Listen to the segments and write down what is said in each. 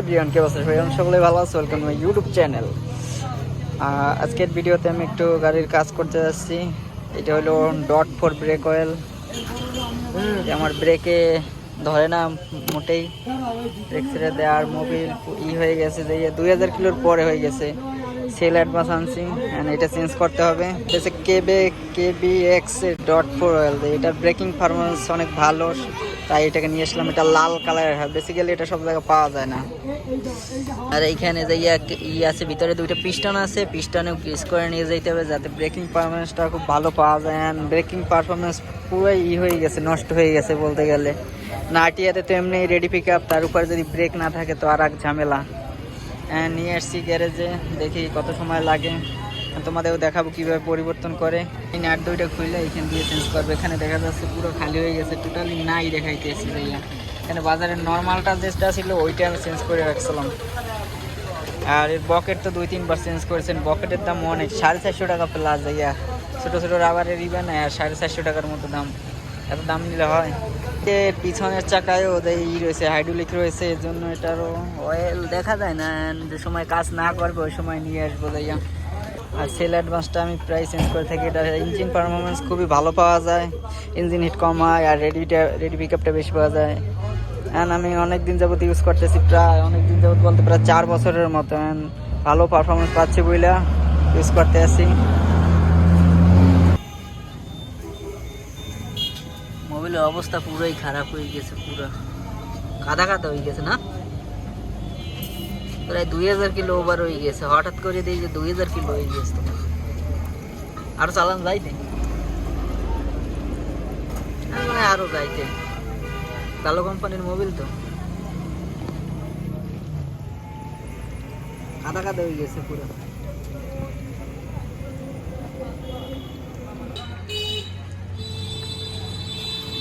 Everyone বসে সবাই সকলে ভালো আছে? ওয়েলকাম মাই ইউটিউব চ্যানেল আজকের ভিডিওতে আমি একটু গাড়ির কাজ করতে যাচ্ছি। এটা হলো ডট ফোর ব্রেক অয়েল আমার ব্রেকে ধরে না, মোটেই। দেয় আর মোবিল ই হয়ে গেছে, যে দুই হাজার কিলোর পরে হয়ে গেছে। সেল অ্যাডভান্স আনছি এটা চেঞ্জ করতে হবে। কেবে KB X dot four oil এটার ব্রেকিং পারফরমেন্স অনেক ভালো। তাই এটাকে নিয়ে আসলাম, এটা লাল কালারের হয়। বেসিক্যালি এটা সব জায়গায় পাওয়া যায় না। আর এইখানে যে ই আছে, ভিতরে দুইটা পিস্টন আছে পিস্টনে করে নিয়ে যেতে হবে যাতে ব্রেকিং পারফরমেন্সটা খুব ভালো পাওয়া যায়। অ্যান্ড ব্রেকিং পারফরমেন্স পুরো ই হয়ে গেছে, নষ্ট হয়ে গেছে বলতে গেলে। নাটিয়াতে তো এমনি রেডি পিক আপ তার উপর যদি ব্রেক না থাকে তো আর এক ঝামেলা। হ্যাঁ নিয়ে আসছি গ্যারেজে, দেখি কত সময় লাগে। তোমাদেরও দেখাবো কীভাবে পরিবর্তন করে। এই নাট দুইটা খুললে এখান দিয়ে চেঞ্জ করবে। এখানে দেখা যাচ্ছে পুরো খালি হয়ে গেছে টোটালি নাই দেখাইতেছি ভাইয়া। এখানে বাজারের নর্মালটা যেটা ছিল, ওইটা আমি চেঞ্জ করে রাখছিলাম। আর এর বকেট তো দুই, তিনবার চেঞ্জ করেছেন। বকেটের দাম অনেক, সাড়ে চারশো টাকা প্লাস ভাইয়া। ছোটো ছোটো রাবারের ইবে না আর সাড়ে চারশো টাকার মতো দাম। এত দাম নিলে হয়। এর পিছনের চাকায় ওদের ই রয়েছে হাইড্রোলিক রয়েছে, এর জন্য এটারও অয়েল দেখা যায় না। যে সময় কাজ না করবে, ওই সময় নিয়ে আসব যাইয়া আর সেল অ্যাডভান্সটা আমি প্রায় চেঞ্জ করে থাকি। এটা ইঞ্জিন পারফরমেন্স খুবই ভালো পাওয়া যায়। ইঞ্জিন হিট কম হয় আর রেডিটা রেডি পিকআপটা বেশি পাওয়া যায়। অ্যান্ড আমি অনেক দিন যাবত ইউজ করতেছি প্রায় অনেক দিন যাবত বলতে প্রায় চার বছরের মতো। And ভালো পারফরমেন্স পাচ্ছি বইলা ইউজ করতে আসি। মোবাইলের অবস্থা পুরোই খারাপ হয়ে গেছে, পুরো। কাদা কাদা হয়ে গেছে না? প্রায় দুই হাজার কিলো ওভার হয়ে গেছে। হঠাৎ করে দিই যে দুই হাজার কিলো হয়ে গেছে তোমার আরও চালান যাইতে আর মানে আরও যাইতে। ভালো কোম্পানির মোবিল তো। কাদা কাদা হয়ে গেছে পুরো।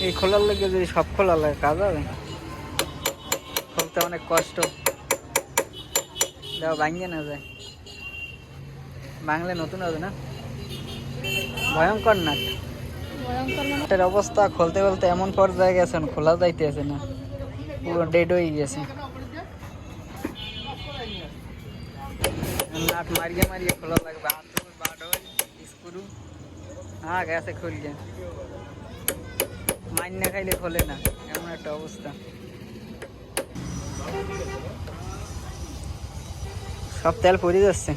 এই খোলার লেগে যদি সব খোলা লাগে, কাজ হবে খুলতে অনেক কষ্ট। দেওয়া ভাঙিয়ে না যায়। বাংলা নতুন হবে না? ভয়ঙ্কর না এটার অবস্থা খুলতে খুলতে এমন পর্যায়ে গেছেন খোলা যাইতেছে না। পুরো ডেড হয়ে গেছে। নাট মারিয়ে মারিয়ে খোলা লাগবে। খুলছে খাইলে খোলে না। এমন একটা অবস্থা। সব তেল পড়ে যাচ্ছে।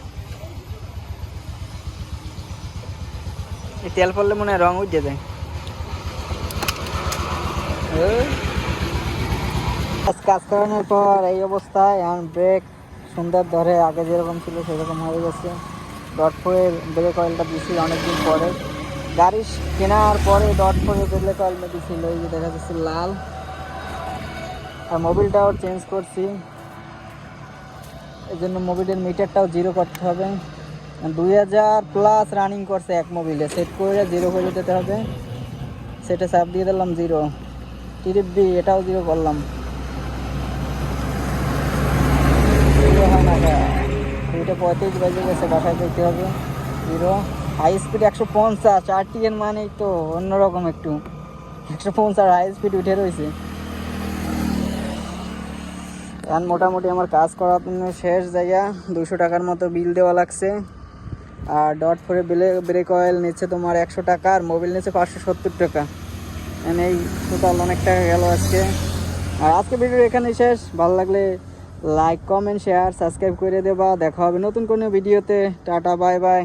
এই তেল পড়লে মনে হয় রং উঠে যায়। কাজ করানোর পর এই অবস্থায় এখন ব্রেক সুন্দর ধরে আগে যেরকম ছিল সেরকম হয়ে গেছে। ডট ফোরে ব্রেক অয়েলটা দিছি অনেকদিন পরে। গাড়ি কেনার পরে ডট ফোরে ব্রেক অয়েল দিছিল এই যে দেখা যাচ্ছে লাল। আর মোবিলটাও চেঞ্জ করছি। এই জন্য মোবিলের মিটারটাও জিরো করতে হবে। দুই হাজার প্লাস রানিং করছে এক মোবিলে সেট করে জিরো করে যেতে হবে। সেটা চাপ দিয়ে দিলাম জিরো টিরিপি এটাও জিরো করলাম। দুইটা পঁয়ত্রিশ বাজে গেছে, বাসায় দেখতে হবে। জিরো হাই স্পিড একশো পঞ্চাশ। আর টি এর মানেই তো অন্যরকম একটু। একশো পঞ্চাশ হাই স্পিড উঠে রয়েছে এখন মোটামুটি আমার কাজ করার জন্য শেষ জায়গা। দুশো টাকার মতো বিল দেওয়া লাগছে। আর ডট ফোরে বেলে ব্রেক অয়েল নিচ্ছে তোমার একশো টাকা, আর মোবিল নিচ্ছে পাঁচশো সত্তর টাকা। মানে এই টোটাল অনেক টাকা গেল আজকে। আর আজকে ভিডিও এখানেই শেষ। ভালো লাগলে লাইক কমেন্ট শেয়ার সাবস্ক্রাইব করে দেবা। দেখা হবে নতুন কোনো ভিডিওতে টাটা বাই বাই